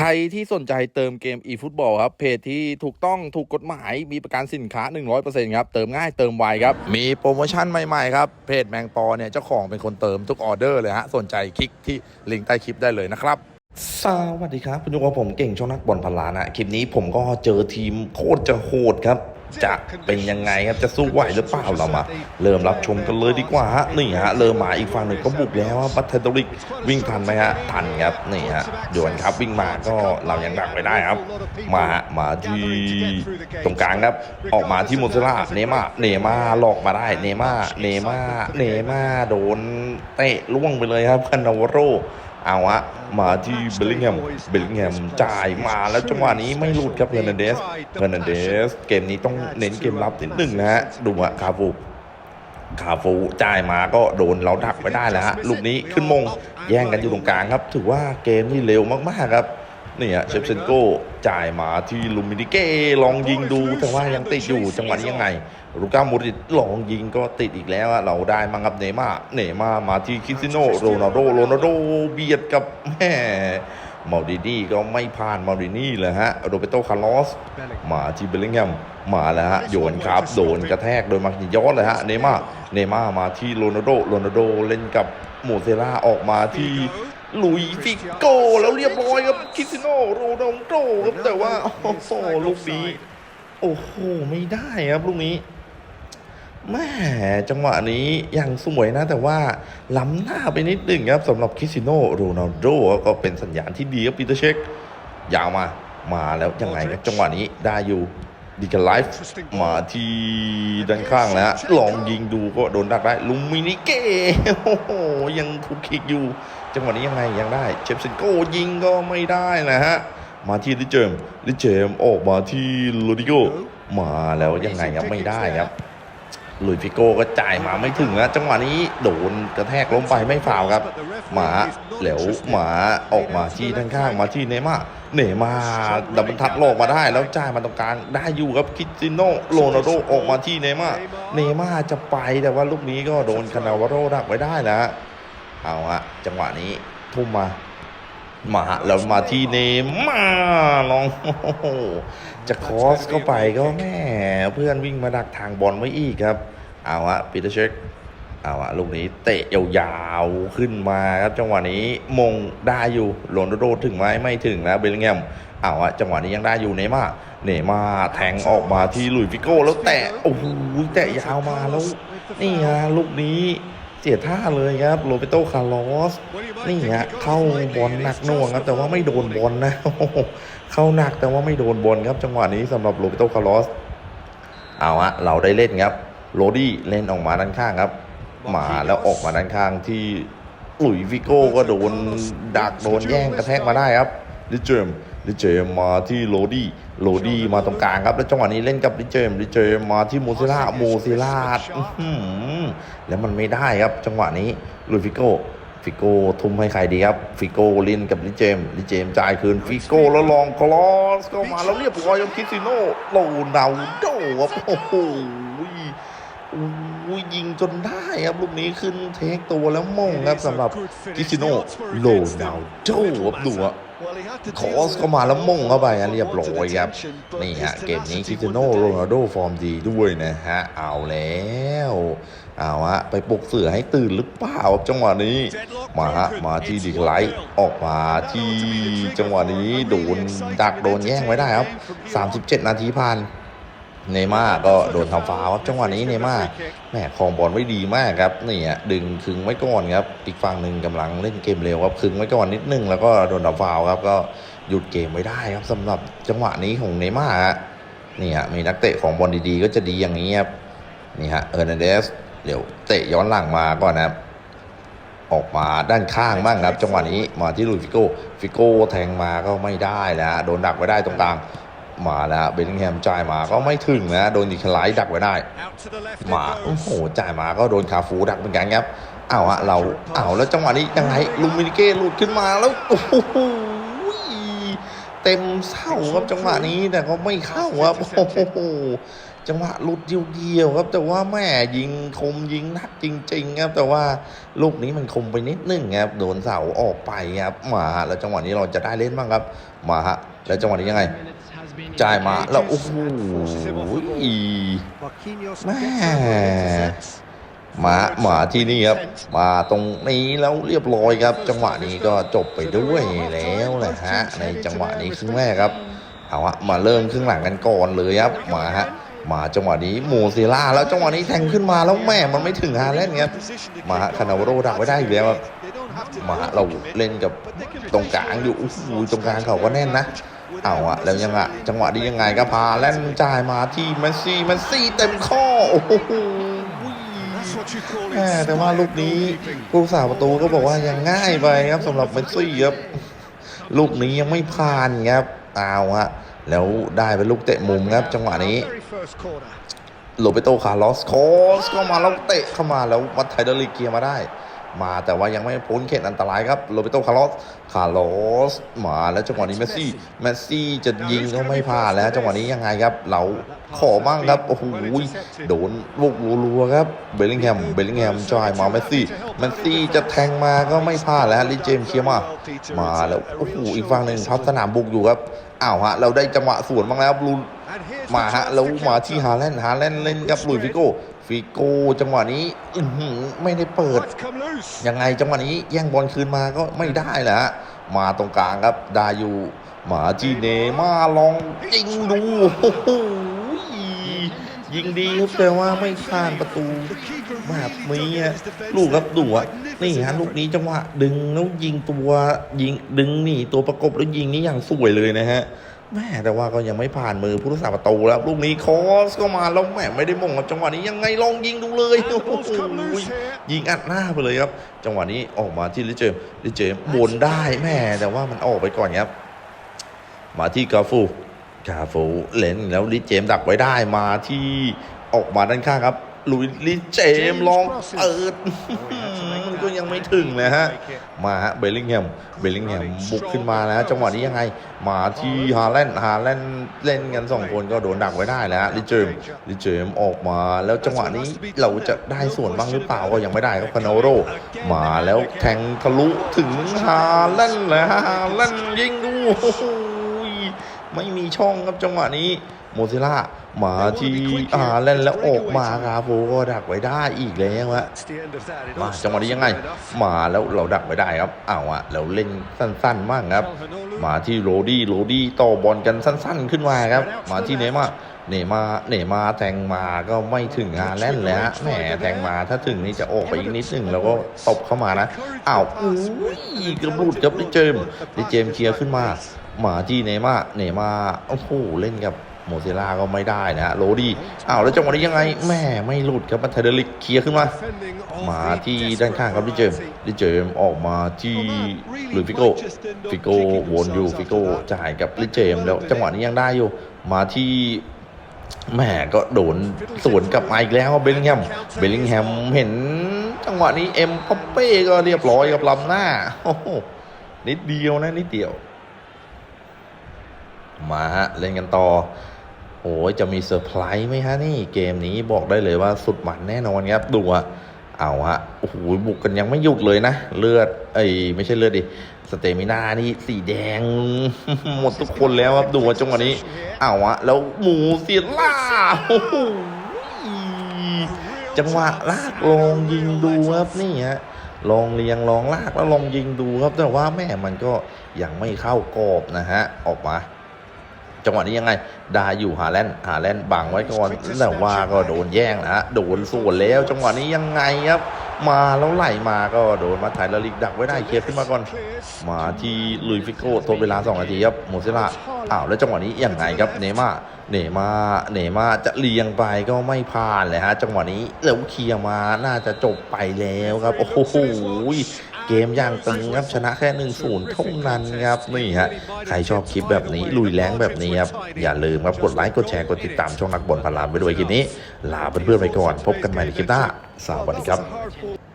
ใครที่สนใจเติมเกม eFootball ครับ เพจที่ถูกต้องถูกกฎหมาย มีประกันสินค้า 100%ครับ เติมง่ายเติมไวครับ มีโปรโมชั่นใหม่ ๆ ครับ เพจแมงปอเนี่ย เจ้าของเป็นคนเติมทุกออเดอร์เลยฮะ สนใจคลิกที่ลิงก์ใต้คลิปได้เลยนะครับสวัสดีครับคุณผู้ชมผมเก่งช่องนักบอลพันล้านนะคลิปนี้ผมก็เจอทีมโคตรจะโหดครับ จะเป็นยังไงครับจะสู้ไหวหรือเปล่าเรามา เริ่มรับชมกันเลยดีกว่าฮะนี่ฮะเริ่มมาอีกฝั่งหนึ่งก็บุกแล้วว่าบัตเทอริกวิ่งทันไหมฮะทันครับนี่ฮะด่วนครับวิ่งมาก็เรายังดักไม่ได้ครับ มามาที่ตรงกลางครับออกมาที่โมเซล่าเนม่าเนม่าหลอกมาได้เนม่าเนม่าเนม่าโดนเตะล่วงไปเลยครับคานาวโร เอาอะมาที่เบลลิงแฮมเบลลิงแฮมจ่ายมาแล้วจังหวะนี้ไม่หลุดครับเฮอร์นันเดสเฮอร์นันเดส เกมนี้ต้องเน้นเกมรับนิดหนึ่งนะฮะดูอะคาฟูคาฟูจ่ายมาก็โดนเราดักไปได้แล้วฮะลูกนี้ขึ้นมงแย่งกันอยู่ตรงกลางครับ ถือว่าเกมนี่เร็วมากๆครับนี่ฮะเชฟเซนโก้จ่ายมาที่ลูมินิเก้ลองยิงดูแต่ว่ายังติดอยู่จังหวะนี้ยังไง ลูก้ามูริตลองยิงก็ติดอีกแล้วอะเราได้มากับเนม่าเนม่ามาที่คริสติโนโรนัลโดโรนัลโดเบียดกับแม่มาดินี่ก็ไม่ผ่านมาดินี่เลยฮะโรเบโตคาร์ลอสมาที่เบลลิงแฮมมาแล้วฮะโยนครับโดนกระแทกโดยมาร์คิยอสเลยฮะเนม่าเนม่ามาที่โรนัลโดโรนัลโดเล่นกับโมเซล่าออกมาที่ลุยฟิโกแล้วเรียบร้อยครับคิสิโนโรนัลโดครับแต่ว่าโอ้โหลูกนี้โอ้โห ไม่ได้ครับลูกนี้ แม่จังหวะนี้ยังสวยนะ แต่ว่าล้ำหน้าไปนิดหนึ่งครับสำหรับคริสติโนโรนัลโดก็เป็นสัญญาณที่ดีครับปีเตอร์เช็คยาวมา มาแล้วยังไงครับจังหวะนี้ได้อยู่ดีกันไลฟ์มาที่ด้านข้างแล้วลองยิงดูก็โดนดักได้ลุมมินิเก้โอ้โหยังคุกคิกอยู่ จังหวะนี้ยังไงยังได้เชฟซินโกยิงก็ไม่ได้นะฮะมาที่ลิเจมลิเจมออกมาที่โรดิโกมาแล้วยังไงครับไม่ได้ครับ ลุยฟิโก้ก็จ่ายมาไม่ถึงนะจังหวะนี้โดนกระแทกล้มไปไม่ฟาวครับ หมาเหลวหมาออกมาที่ด้านข้างมาที่เนม่าเนม่าดับบรรทัดโลกมาได้ แล้วจ่ายมาตรงกลางได้อยู่ครับคริสติโนโรนัลโดออกมาที่เนม่าเนม่าจะไปแต่ว่าลูกนี้ก็โดนคานาวาโรดักไว้ได้นะเอาฮะจังหวะนี้ทุ่มมา มาแล้วมาที่เนย์มาลองจะคอสเข้าไปก็แม่เพื่อนวิ่งมาดักทางบอลไว้อีกครับ เอาอะปีเตอร์เช็คเอาอะลูกนี้เตะยาวๆขึ้นมาครับจังหวะนี้มงได้อยู่โรนลโดถึงไหมไม่ถึงนะเบลลิงแฮมเอาอะจังหวะนี้ยังได้อยู่เนมาเนมาแทงออกมาที่ลุยฟิโก้แล้วแตะโอ้โหแตะยาวมาแล้วนี่ฮะลูกนี้ เสียท่าเลยครับโรเบโตคาร์ลอสนี่ฮะเข้าบอลหนักหน่วงครับแต่ว่าไม่โดนบอลนะเข้าหนักแต่ว่าไม่โดนบอลครับ จังหวะนี้สำหรับโรเบโตคาร์ลอสเอาฮะเราได้เล่นครับโรดี้เล่นออกมาด้านข้างครับ มาแล้วออกมาด้านข้างที่หลุยส์ฟิโก้ก็โดนดักโดนแย่งกระแทกมาได้ครับลิเจม ลิเจมมาที่โรดี้โรดี้มาตรงกลางครับ แล้วจังหวะนี้เล่นกับลิเจมลิเจมมาที่โมซิล่าโมซิล่าอื้อหือแล้วมันไม่ได้ครับ จังหวะนี้หลุยส์ฟิโก้ฟิโก้ทุ่มให้ใครดีครับ ฟิโก้เล่นกับลิเจมลิเจมจ่ายคืนฟิโก้แล้วลองคลอสเข้ามาแล้วเรียบร้อยครับคริสติโนโรนัลโดครับโอ้โหอุ้ยยิงจนได้ครับลูกนี้ขึ้นเทคตัวแล้วมงครับสำหรับคริสติโนโรนัลโดครับดูอะ คอสเข้ามาแล้วม่งเข้าไปอะเรียบร้อยครับนี่ฮะเกมนี้คริสเตียโนโรนัลโดฟอร์มดีด้วยนะฮะเอาแล้วเอาฮะไปปลุกเสือให้ตื่นหรือเปล่าจังหวะนี้มาฮะมาที่ดิกไลท์ออกมาที่จังหวะนี้โดนดักโดนแย่งไว้ได้ครับ 37 นาทีผ่าน เนม่าก็โดนทำฟาวครับจังหวะนี้เนม่าแหมครองบอลไว้ดีมากครับนี่ฮะดึงคึงไว้ก่อนครับอีกฝั่งหนึ่งกำลังเล่นเกมเร็วครับคึงไว้ก่อนนิดนึงแล้วก็โดนทำฟาวครับก็หยุดเกมไว้ได้ครับสำหรับจังหวะนี้ของเนม่าฮะนี่ฮะมีนักเตะของบอลดีๆ ก็จะดีอย่างนี้ครับนี่ฮะเออร์นันเดสเดี๋ยวเตะย้อนหลังมาก่อนนะครับออกมาด้านข้างบ้างครับ จังหวะนี้มาที่ลุยฟิโก้ฟิโก้แทงมาก็ไม่ได้แล้วโดนดักไว้ได้ตรงกลาง มาแล้วเบลลิงแฮมจ่ายมาก็ไม่ถึงนะ โดนดิคไลท์ดักไว้ได้ มาโอ้โหจ่ายมาก็โดนคาฟูดักเหมือนกันครับเอาฮะเราเอาแล้วจังหวะนี้ยังไงลูมินิเก้หลุดขึ้นมาแล้วโอ้โหเต็มเส้าครับจังหวะนี้แต่ก็ไม่เข้าครับโอ้โหจังหวะหลุดเดียวๆครับ แต่ว่าแม่ยิงคมยิงนักจริง ๆ ครับ แต่ว่าลูกนี้มันคมไปนิดนึงครับโดนเสาออกไปครับมาแล้วจังหวะนี้เราจะได้เล่นบ้างครับ มาฮะแล้วจังหวะนี้ยังไง จ่ายมาแล้วโอ้โหแม่มามาที่นี่ครับ มาตรงนี้แล้วเรียบร้อยครับ จังหวะนี้ก็จบไปด้วยแล้วแหละฮะ ในจังหวะนี้ครึ่งแรกครับ เอาอะมาเริ่มครึ่งหลังกันก่อนเลยครับ มาฮะมาจังหวะนี้โมเซล่าแล้วจังหวะนี้แทงขึ้นมาแล้วแม่มันไม่ถึงฮาแลนด์ครับมาฮะคานาวโรดักไว้ได้อีกแล้วครับมาฮะเราเล่นกับตรงกลางอยู่โอ้โหตรงกลางเขาก็แน่นนะ เอาอะแล้วยังอะจังหวะนี้ยังไงก็พาแล่นจ่ายมาที่แมสซี่แมซี่เต็มข้อโอ้โหแต่ว่าลูกนี้ผู้สาประตูก็บอกว่ายังง่ายไปครับสำหรับเมสซี่ครับลูกนี้ยังไม่ผ่านครับเอาฮะแล้วได้เป็นลูกเตะมุมครับ จังหวะนี้โรเบโตคาร์ลอสคอสเข้ามาแล้วเตะเข้ามาแล้ววัดไทเดอร์ลีเกียมาได้ มาแต่ว่ายังไม่พ้นเขตอันตรายครับโรเบโตคาร์ลอสคาร์ลอสมาแล้วจังหวะนี้เมสซี่เมสซี่จะยิงก็ไม่พลาดแล้วจังหวะนี้ยังไงครับ เราขอบ้างครับโอ้โหโดนลูกรัวๆครับเบลลิงแฮมเบลลิงแฮมจ่ายมาเมสซี่เมสซี่จะแทงมาก็ไม่พลาดแล้วลิเจมส์เคลียร์มามาแล้วโอ้โหอีกฝั่งหนึ่งทับสนามบุกอยู่ครับอ้าวฮะเราได้จังหวะสวนบ้างแล้วลู มาฮะแล้วมาที่ฮาแลนด์ฮาแลนด์เล่นกับลุยฟิโก้ฟิโก้จังหวะนี้อืไม่ได้เปิด ยังไงจังหวะนี้แย่งบอลคืนมาก็ไม่ได้แหละฮะมาตรงกลางครับดายูมาจีเนมาลองยิงดูโอ้โหยิงดีครับแต่ว่าไม่ผ่านประตูแบบนี้อะลูกครับดูอะนี่ฮะลูกนี้จังหวะดึงแล้วยิงตัวยิงดึงนี่ตัวประกบแล้วยิงนี่อย่างสวยเลยนะฮะ แม่แต่ว่าก็ยังไม่ผ่านมือผู้รักษาประตูแล้วลูกนี้คอสก็มาแล้วแม่ไม่ได้มงกับจังหวะนี้ยังไงลองยิงดูเลยโอ้โหยิงอัดหน้าไปเลยครับ จังหวะนี้ออกมาที่ลิเจมส์ลิเจมส์บนได้แม่แต่ว่ามันออกไปก่อนครับ มาที่กาฟูกาฟูเล่นแล้วลิเจมส์ดักไว้ได้มาที่ออกมาด้านข้างครับ ลุยลิเจมส์ลองเปิดมันก็ยังไม่ถึงเลยฮะ มาฮะเบลลิงแฮมเบลลิงแฮมบุกขึ้นมาแล้วจังหวะนี้ยังไง มาที่ฮาแลนด์ฮาแลนด์เล่นกันสองคนก็โดนดักไว้ได้แล้วฮะลิเจมลิเจมออกมาแล้วจังหวะนี้เราจะได้ส่วนบ้างหรือเปล่าก็ยังไม่ได้ครับคานาโรมาแล้วแทงทะลุถึงฮาแลนด์เลยฮะฮาแลนด์ยิงดูโอ้โห ไม่มีช่องครับจังหวะนี้โมซิล่ามาที่ฮาแลนแล้วออกมาครับโฟก็ดักไว้ได้อีกแล้วฮะมาจังหวะนี้ยังไง มาแล้วเราดักไว้ได้ครับอ้าวอะเราเล่นสั้นๆมากครับ มาที่โรดี้โรดี้ต่อบอลกันสั้น ๆ ขึ้นมาครับ มาที่เนมาเนย์มาเนย์มาแทงมาก็ไม่ถึงงาแล่นเลยฮะแหมแทงมาถ้าถึงนี่จะออกไปอีกนิดนึงแล้วก็ตบเข้ามานะอ้าวอุ้ยกระบุดกับดิเจมดิเจมเคลียร์ขึ้นมา มาที่เนมาเนมาโอ้โหเล่นกับโมเซล่าก็ไม่ได้นะฮะโรดี้อ้าวแล้วจังหวะนี้ยังไงแม่ไม่หลุดครับบัตเทเดลิกเคลียร์ขึ้นมา มาที่ด้านข้างครับดิเจมดิเจมออกมาที่หรือฟิโก้ฟิโก้วนอยู่ฟิโก้จ่ายกับลิเจม แล้วจังหวะนี้ยังได้อยู่ มาที่แม่ก็โดนสวนกลับมาอีกแล้วเบลลิงแฮมเบลลิงแฮมเห็นจังหวะนี้เอ็มพัปเป้ก็เรียบร้อยกับลำหน้าโอ้โหนิดเดียวนะนิดเดียว มาฮะเล่นกันต่อโอ้ยจะมีเซอร์ไพรส์ไหมฮะนี่เกมนี้บอกได้เลยว่าสุดมันแน่นอนครับดูอะเอาฮะโอ้โหบุกกันยังไม่หยุดเลยนะ เลือดเอ้ยไม่ใช่เลือดดิสเตมินานี่สีแดง หมดทุกคนแล้วครับดูจังหวะนี้ เอาฮะแล้วหมูเสียล่าโอ้โหจังหวะลากลองยิงดูครับนี่ฮะลองเลียงลองลากแล้วลองยิงดูครับ แต่ว่าแม่มันก็ยังไม่เข้ากรอบนะฮะออกมา จังหวะนี้ยังไงได้อยู่หาแลนด์หาแลนด์บังไว้ก่อนแต่ว่าก็โดนแย่งนะฮะโดนส่วนแล้ว จังหวะนี้ยังไงครับ มาแล้วไหลมาก็โดนมาถ่ายละลิกดักไว้ได้เคลียร์ขึ้นมาก่อน มาที่ลุยฟิโก้ทดเวลา2นาทีครับโมเซล่าอ้าวแล้วจังหวะนี้ยังไงครับเนม่าเนม่าเนม่าจะเลียงไปก็ไม่ผ่านเลยฮะ จังหวะนี้แล้วเคลียร์มาน่าจะจบไปแล้วครับ โอ้โห เกมอย่างตึงครับชนะแค่1นศูนย์เท่านั้นครับนี่ฮะใครชอบคลิปแบบนี้ลุยแรงแบบนี้ครับอย่าลืมครับกดไลค์กดแชร์กดติดตามช่องนักบอลพลานไปด้วยคลิปนี้ ลาเพื่อนๆไปก่อน พบกันใหม่ในคลิปหน้าสวัสดีครับ